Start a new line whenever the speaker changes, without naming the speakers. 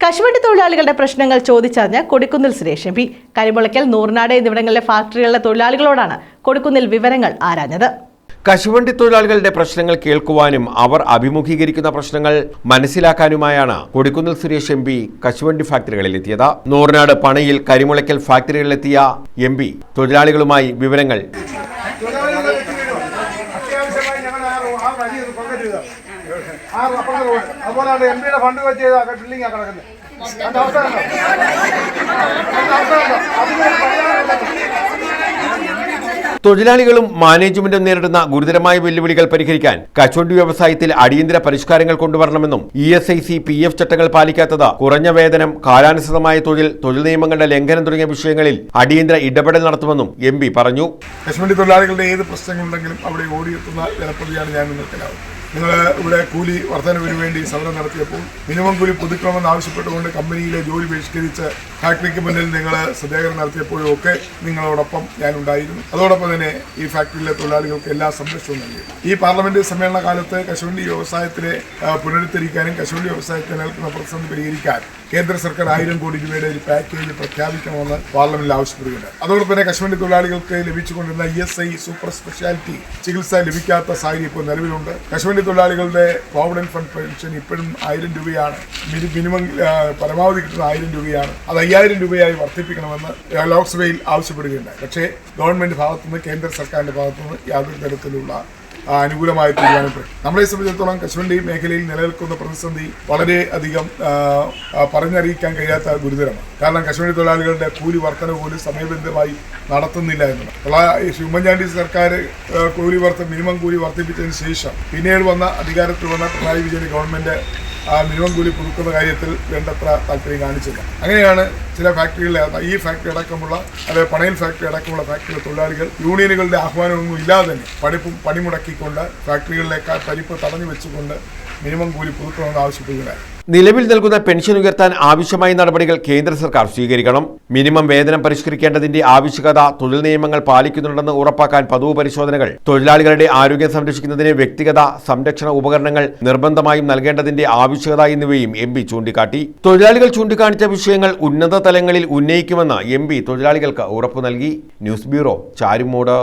കശുവണ്ടി തൊഴിലാളികളുടെ പ്രശ്നങ്ങൾ ചോദിച്ചറിഞ്ഞ് കൊടിക്കുന്നിൽ സുരേഷ് എം പി. കരിമുളയ്ക്കൽ നൂറിനാട് എന്നിവിടങ്ങളിലെ ഫാക്ടറികളിലെ തൊഴിലാളികളോടാണ് കൊടിക്കുന്നിൽ വിവരങ്ങൾ ആരാഞ്ഞത്.
കശുവണ്ടി തൊഴിലാളികളുടെ പ്രശ്നങ്ങൾ കേൾക്കുവാനും അവർ അഭിമുഖീകരിക്കുന്ന പ്രശ്നങ്ങൾ മനസ്സിലാക്കാനുമായാണ് കൊടിക്കുന്നിൽ സുരേഷ് എം പി കശുവണ്ടി ഫാക്ടറികളിലെത്തിയത് നൂറിനാട് പണയിൽ കരിമുളയ്ക്കൽ ഫാക്ടറികളിലെത്തിയ എം പി. തൊഴിലാളികളുമായി വിവരങ്ങൾ
ഞങ്ങൾ ആ വഴി ഒന്ന് കൊണ്ടു ചെയ്ത ആ അതുപോലെയാണ് എം പിയുടെ ഫണ്ട് വെച്ച് ചെയ്ത ബിൽഡിംഗ് ആ കിടക്കുന്നത് അവസ്ഥ അവസ്ഥ
തൊഴിലാളികളും മാനേജ്മെന്റും നേരിടുന്ന ഗുരുതരമായ വെല്ലുവിളികൾ പരിഹരിക്കാൻ കശുവണ്ടി വ്യവസായത്തിൽ അടിയന്തര പരിഷ്കാരങ്ങൾ കൊണ്ടുവരണമെന്നും E S I C P F ചട്ടങ്ങൾ പാലിക്കാത്തത് കുറഞ്ഞ വേതനം കാലാനുസൃതമായ തൊഴിൽ തൊഴിൽ നിയമങ്ങളുടെ ലംഘനം തുടങ്ങിയ വിഷയങ്ങളിൽ അടിയന്തര ഇടപെടൽ നടത്തുമെന്നും എം പി പറഞ്ഞു.
കശ്മീരി തൊഴിലാളികളുടെ ഏത് പ്രശ്നങ്ങളുണ്ടെങ്കിലും അവിടെ ഓടിയെത്തുന്ന ജനപ്രതിയാണ് ഞാൻ നിങ്ങൾക്കെല്ലാവരും നിങ്ങൾ ഇവിടെ കൂലി വർധനവിന് വേണ്ടി സമരം നടത്തിയപ്പോൾ മിനിമം കൂലി പുതുക്കണമെന്ന് ആവശ്യപ്പെട്ടുകൊണ്ട് കമ്പനിയിലെ ജോലി ബഹിഷ്കരിച്ച് ഫാക്ടറിക്ക് മുന്നിൽ നിങ്ങൾ സത്യാഗ്രഹം നടത്തിയപ്പോഴും ഒക്കെ നിങ്ങളോടൊപ്പം ഞാൻ ഉണ്ടായിരുന്നു. അതോടൊപ്പം തന്നെ ഈ ഫാക്ടറിയിലെ തൊഴിലാളികൾക്ക് എല്ലാ സംരക്ഷണവും നൽകി. ഈ പാർലമെന്റ് സമ്മേളന കാലത്ത് കശുവണ്ടി വ്യവസായത്തിലെ പുനരുദ്ധരിക്കാനും കശുവണ്ടി വ്യവസായത്തിന് നിൽക്കുന്ന പ്രതിസന്ധി പരിഹരിക്കാൻ കേന്ദ്ര സർക്കാർ ആയിരം കോടി രൂപയുടെ ഒരു പാക്കേജ് പ്രഖ്യാപിക്കണമെന്ന് പാർലമെന്റിൽ ആവശ്യപ്പെടുകയുണ്ട് അതോടൊപ്പം തന്നെ കശ്മീരി തൊഴിലാളികൾക്ക് ലഭിച്ചുകൊണ്ടിരുന്ന E S I super speciality ചികിത്സ ലഭിക്കാത്ത സാഹചര്യം ഇപ്പോൾ നിലവിലുണ്ട്. കശ്മീരി തൊഴിലാളികളുടെ പ്രോവിഡന്റ് ഫണ്ട് പെൻഷൻ ഇപ്പോഴും ആയിരം രൂപയാണ്. മിനിമം പരമാവധി കിട്ടുന്ന ആയിരം രൂപയാണ്. അത് അയ്യായിരം രൂപയായി വർദ്ധിപ്പിക്കണമെന്ന് ലോക്സഭയിൽ ആവശ്യപ്പെടുകയുണ്ടായി. പക്ഷേ ഗവൺമെന്റ് ഭാഗത്തുനിന്ന് കേന്ദ്ര സർക്കാരിന്റെ ഭാഗത്തുനിന്ന് യാതൊരു തരത്തിലുള്ള അനുകൂലമായ തീരുമാനപ്പെടും നമ്മളെ സംബന്ധിച്ചിടത്തോളം കശുവണ്ടി മേഖലയിൽ നിലനിൽക്കുന്ന പ്രതിസന്ധി വളരെ അധികം പറഞ്ഞറിയിക്കാൻ കഴിയാത്ത ഗുരുതരമാണ്. കാരണം കശുവണ്ടി തൊഴിലാളികളുടെ കൂലി വർധന പോലും സമയബന്ധമായി നടത്തുന്നില്ല എന്നുള്ളത് ഉമ്മൻചാണ്ടി സർക്കാർ കൂലി വർദ്ധ മിനിമം കൂലി വർദ്ധിപ്പിച്ചതിന് ശേഷം പിന്നീട് വന്ന അധികാരത്തിൽ വന്ന പിണറായി വിജയൻ ഗവൺമെന്റ് ആ മിനിമം കൂലി പുതുക്കുന്ന കാര്യത്തിൽ വേണ്ടത്ര താല്പര്യം കാണിച്ചില്ല. അങ്ങനെയാണ് ചില ഫാക്ടറികളിലെ ഈ ഫാക്ടറി അടക്കമുള്ള അതായത് പണയിൽ ഫാക്ടറി അടക്കമുള്ള ഫാക്ടറിയിലെ തൊഴിലാളികൾ യൂണിയനുകളുടെ ആഹ്വാനമൊന്നും ഇല്ലാതെ തന്നെ പഠിപ്പും പണിമുടക്കിക്കൊണ്ട് ഫാക്ടറികളിലെ ക- പരിപ്പ് തടഞ്ഞു വെച്ചുകൊണ്ട് മിനിമം കൂലി പുതുക്കണമെന്ന് ആവശ്യപ്പെടുകയായി
നിലവിൽ നൽകുന്ന പെൻഷൻ ഉയർത്താൻ ആവശ്യമായ നടപടികൾ കേന്ദ്ര സർക്കാർ സ്വീകരിക്കണം. മിനിമം വേതനം പരിഷ്കരിക്കേണ്ടതിന്റെ ആവശ്യകത തൊഴിൽ നിയമങ്ങൾ പാലിക്കുന്നുണ്ടെന്ന് ഉറപ്പാക്കാൻ പതിവ് പരിശോധനകൾ. തൊഴിലാളികളുടെ ആരോഗ്യം സംരക്ഷിക്കുന്നതിന് വ്യക്തിഗത സംരക്ഷണ ഉപകരണങ്ങൾ നിർബന്ധമായും നൽകേണ്ടതിന്റെ ആവശ്യകത എന്നിവയും എം പി ചൂണ്ടിക്കാട്ടി. തൊഴിലാളികൾ ചൂണ്ടിക്കാണിച്ച വിഷയങ്ങൾ ഉന്നത തലങ്ങളിൽ ഉന്നയിക്കുമെന്ന് എം പി തൊഴിലാളികൾക്ക് ഉറപ്പു നൽകി. News bureau Charummood.